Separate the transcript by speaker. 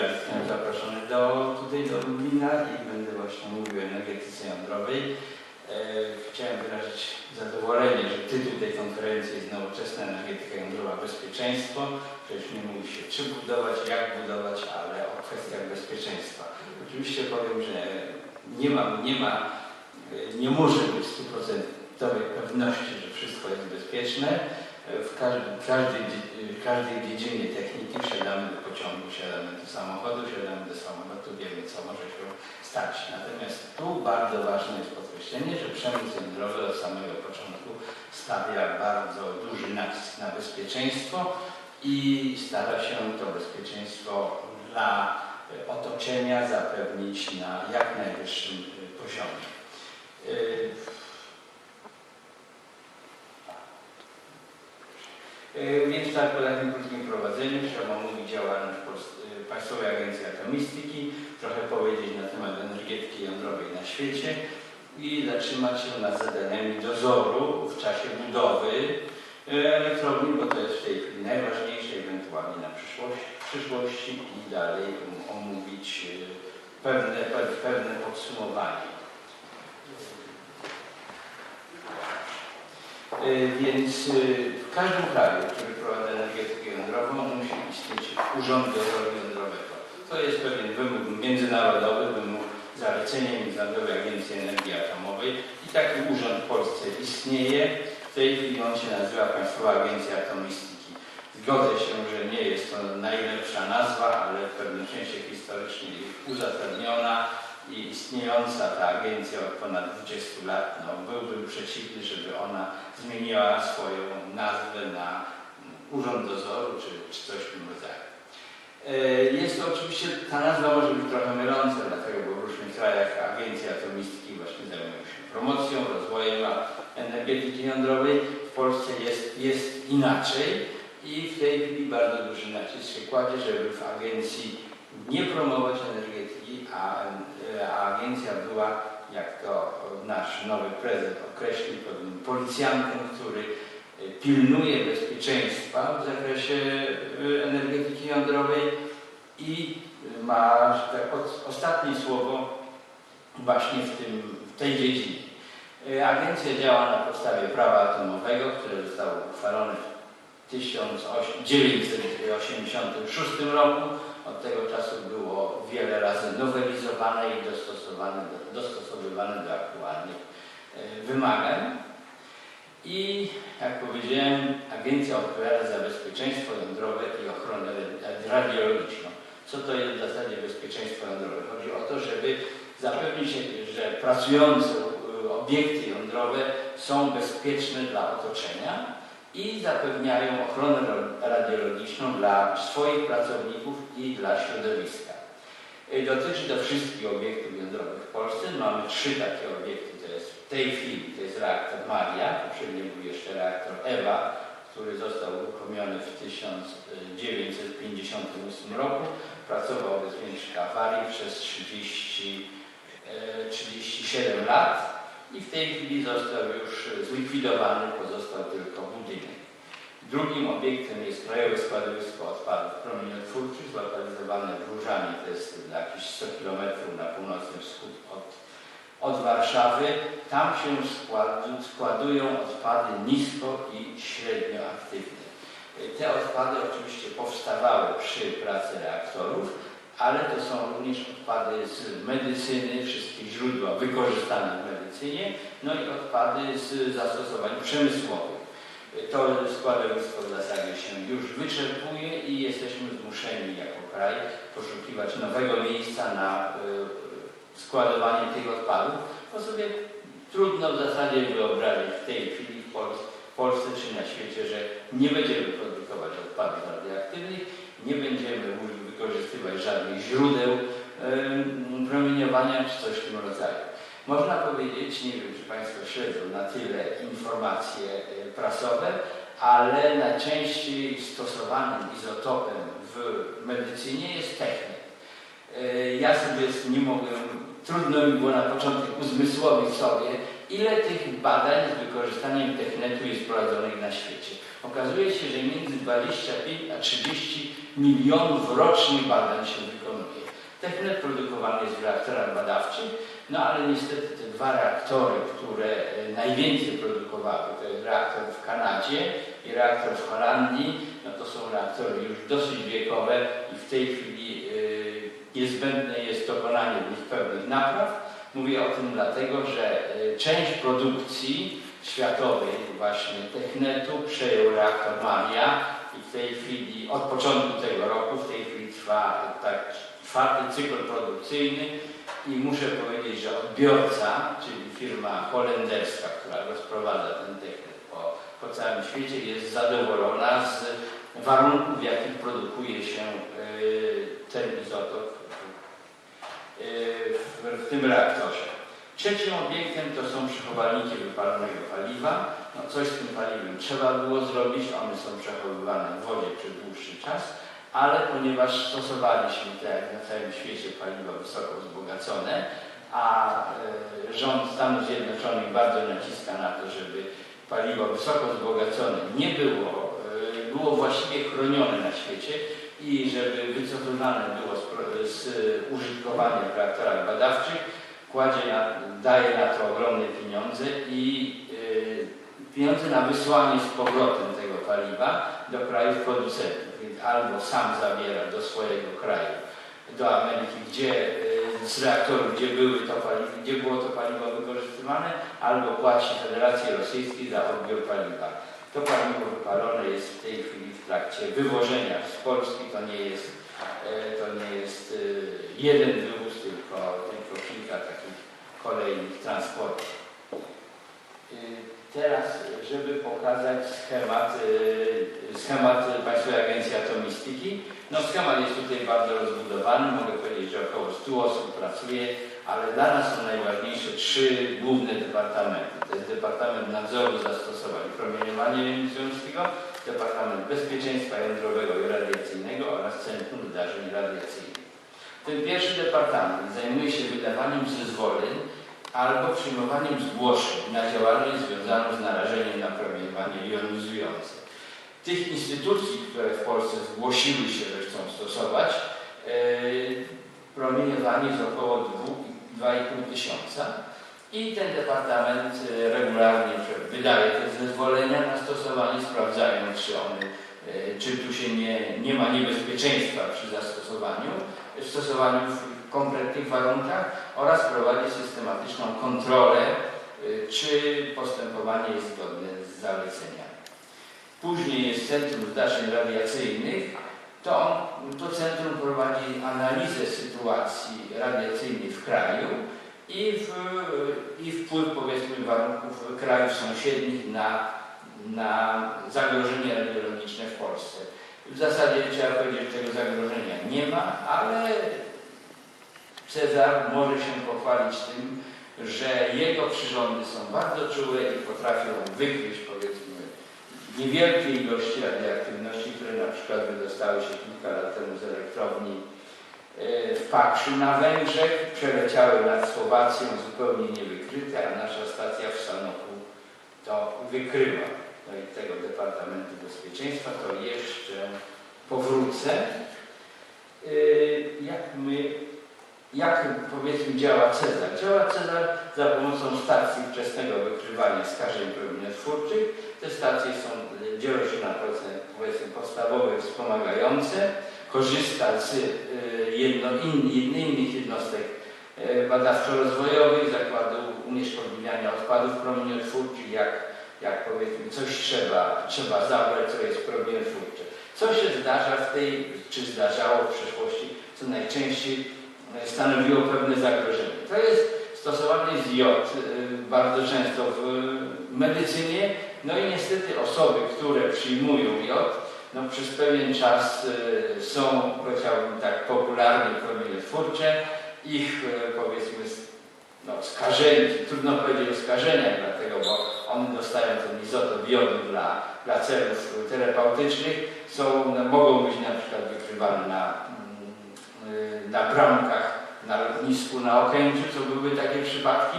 Speaker 1: jestem zaproszony do, tutaj do Lublina i będę właśnie mówił o energetyce jądrowej. E, Chciałem wyrazić zadowolenie, że tytuł tej konferencji jest Nowoczesna energetyka jądrowa bezpieczeństwo. Przecież nie mówi się czy budować, jak budować, ale o kwestiach bezpieczeństwa. Oczywiście powiem, że nie ma, nie ma, e, nie może być stuprocentowej pewności, że wszystko jest bezpieczne. W każdej, w każdej, w każdej dziedzinie techniki wsiadamy do pociągu, wsiadamy do samochodu, wsiadamy do samolotu, wiemy co może się stać. Natomiast tu bardzo ważne jest podkreślenie, że przemysł jądrowy od samego początku stawia bardzo duży nacisk na bezpieczeństwo i stara się to bezpieczeństwo dla otoczenia zapewnić na jak najwyższym poziomie. Tak po takim krótkim prowadzeniu trzeba omówić działalność e, Państwowej Agencji Atomistyki, trochę powiedzieć na temat energetyki jądrowej na świecie. I zatrzymać się nad zadaniami dozoru w czasie budowy e, elektrowni, bo to jest w tej chwili najważniejsze, ewentualnie na przyszłość, przyszłości i dalej omówić e, pewne, pe- pewne podsumowanie. Y, Więc y, w każdym kraju, który prowadzi energetykę jądrową, musi istnieć urząd dozoru jądrowego. To jest pewien wymóg międzynarodowy, wymóg zalecenia Międzynarodowej Agencji Energii Atomowej i taki urząd w Polsce istnieje. W tej chwili on się nazywa Państwowa Agencja Atomistyki. Zgodzę się, że nie jest to najlepsza nazwa, ale w pewnym sensie historycznie jest uzasadniona i istniejąca ta agencja od ponad 20 lat, no byłbym przeciwny, żeby ona zmieniła swoją nazwę na Urząd Dozoru czy, czy coś w tym rodzaju. E, Jest to oczywiście, ta nazwa może być trochę myląca, dlatego bo w różnych krajach agencje atomistyki właśnie zajmują się promocją, rozwojem energetyki jądrowej. W Polsce jest, jest inaczej i w tej chwili bardzo duży nacisk się kładzie, żeby w agencji nie promować energetyki, a, a agencja była, jak to nasz nowy prezydent określił, pewnym policjantem, który e, pilnuje bezpieczeństwa w zakresie e, energetyki jądrowej i ma tak, ostatnie słowo właśnie w, tym, w tej dziedzinie. E, Agencja działa na podstawie prawa atomowego, które zostało uchwalone w 1986 roku. Od tego czasu było wiele razy nowelizowane i dostosowane, dostosowywane do aktualnych e, wymagań. I jak powiedziałem, agencja odpowiada za bezpieczeństwo jądrowe i ochronę radiologiczną. Co to jest w zasadzie bezpieczeństwo jądrowe? Chodzi o to, żeby zapewnić, że pracujące y, obiekty jądrowe są bezpieczne dla otoczenia i zapewniają ochronę ra- radiologiczną dla swoich pracowników i dla środowiska. Y, Dotyczy to wszystkich obiektów jądrowych w Polsce. Mamy trzy takie obiekty, tej chwili to jest reaktor Maria, poprzednio był jeszcze reaktor Ewa, który został uruchomiony w 1958 roku. Pracował bez większych awarii przez 30, e, 37 lat i w tej chwili został już zlikwidowany, pozostał tylko budynek. Drugim obiektem jest Krajowe Składowisko Odpadów Promieniotwórczych, zlokalizowane w Różanie, to jest jakieś 100 km na północny wschód od, od Warszawy. Tam się składu- składują odpady nisko i średnio aktywne. Te odpady oczywiście powstawały przy pracy reaktorów, ale to są również odpady z medycyny, wszystkie źródła wykorzystane w medycynie, no i odpady z zastosowań przemysłowych. To składowisko w zasadzie się już wyczerpuje i jesteśmy zmuszeni jako kraj poszukiwać nowego miejsca na y, składowanie tych odpadów, bo sobie trudno w zasadzie wyobrazić w tej chwili w Polsce, czy na świecie, że nie będziemy produkować odpadów radioaktywnych, nie będziemy wykorzystywać żadnych źródeł promieniowania czy coś w tym rodzaju. Można powiedzieć, nie wiem czy Państwo śledzą na tyle informacje e, prasowe, ale najczęściej stosowanym izotopem w medycynie jest technik. E, Ja sobie nie mogłem, trudno mi było na początek uzmysłowić sobie, ile tych badań z wykorzystaniem technetu jest prowadzonych na świecie. Okazuje się, że między 25 a 30 milionów rocznie badań się wykonuje Technet produkowany jest w reaktorach badawczych, no ale niestety te dwa reaktory, które e, najwięcej produkowały, to jest reaktor w Kanadzie i reaktor w Holandii, no to są reaktory już dosyć wiekowe i w tej chwili e, niezbędne nich pewnych napraw. Mówię o tym dlatego, że e, część produkcji światowej właśnie Technetu przejął reaktor Maria i w tej chwili, od początku tego roku, w tej chwili trwa tak czwarty cykl produkcyjny i muszę powiedzieć, że odbiorca, czyli firma holenderska, która rozprowadza ten Technet po, po całym świecie jest zadowolona z warunków, w jakich produkuje się y, ten izotop w, w tym reaktorze. Trzecim obiektem to są przechowalniki wypalonego paliwa. No coś z tym paliwem trzeba było zrobić, one są przechowywane w wodzie przez dłuższy czas, ale ponieważ stosowaliśmy te na całym świecie paliwa wysoko wzbogacone, a e, rząd Stanów Zjednoczonych bardzo naciska na to, żeby paliwo wysoko wzbogacone nie było, e, było właściwie chronione na świecie i żeby wycofywane było z, z użytkowania w reaktorach badawczych, kładzie na, daje na to ogromne pieniądze i y, pieniądze na wysłanie z powrotem tego paliwa do krajów producentów. Albo sam zabiera do swojego kraju, do Ameryki, gdzie y, z reaktorów, gdzie, były to paliwo, gdzie było to paliwo wykorzystywane, albo płaci Federacji Rosyjskiej za odbiór paliwa. To paliwo wypalone jest w tej chwili w trakcie wywożenia z Polski. To nie jest, e, to nie jest e, jeden wywóz, tylko, tylko kilka takich kolejnych transportów. E, Teraz, żeby pokazać schemat, schemat Państwowej Agencji Atomistyki. No schemat jest tutaj bardzo rozbudowany. Mogę powiedzieć, że około 100 osób pracuje, ale dla nas są najważniejsze trzy główne departamenty. To jest Departament Nadzoru Zastosowań Promieniowania Jonizującego, Departament Bezpieczeństwa Jądrowego i Radiacyjnego oraz Centrum Wydarzeń Radiacyjnych. Ten pierwszy departament zajmuje się wydawaniem zezwoleń albo przyjmowaniem zgłoszeń na działalność związaną z narażeniem na promieniowanie jonizujące. Tych instytucji, które w Polsce zgłosiły się, że chcą stosować, e, promieniowanie jest około 2,5 tysiąca i ten departament e, regularnie wydaje te zezwolenia na stosowanie, sprawdzając, czy e, czy tu się nie, nie ma niebezpieczeństwa przy zastosowaniu, stosowaniu w konkretnych warunkach oraz prowadzi systematyczną kontrolę, e, czy postępowanie jest zgodne z zaleceniami. Później jest Centrum Zdarzeń Radiacyjnych, to, to centrum prowadzi analizę sytuacji radiacyjnej w kraju i, w, i wpływ powiedzmy warunków krajów sąsiednich na, na zagrożenie radiologiczne w Polsce. W zasadzie trzeba powiedzieć, że tego zagrożenia nie ma, ale Cezar może się pochwalić tym, że jego przyrządy są bardzo czułe i potrafią wykryć powiedzmy niewielkie ilości radioaktywności, które na przykład wydostały się kilka lat temu z elektrowni w Pakrzu na Węgrzech, przeleciały nad Słowacją zupełnie niewykryte, a nasza stacja w Sanoku to wykryła. No i tego Departamentu Bezpieczeństwa to jeszcze powrócę. E, Jak my, jak powiedzmy działa Cezar? Działa Cezar za pomocą stacji wczesnego wykrywania skażeń promieniotwórczych. Te stacje są, dzielą się na powiedzmy podstawowe, wspomagające, korzysta z y, jedno, in, innych jednostek y, badawczo-rozwojowych, zakładu unieszkodliwiania odpadów promieniotwórczych, jak, jak powiedzmy coś trzeba, trzeba zabrać, co jest promieniotwórcze. Co się zdarza w tej, czy zdarzało w przeszłości, co najczęściej y, stanowiło pewne zagrożenie. To jest stosowany jest jod bardzo często w medycynie, no i niestety osoby, które przyjmują jod, no przez pewien czas y, są, powiedziałbym tak, popularnie promieniotwórcze, ich y, powiedzmy no, trudno powiedzieć o skażeniach, dlatego, bo one dostają ten izotop jodu dla, dla celów terapeutycznych, są, no, mogą być na przykład wykrywane na, mm, y, na bramkach na lotnisku na Okęciu, co były takie przypadki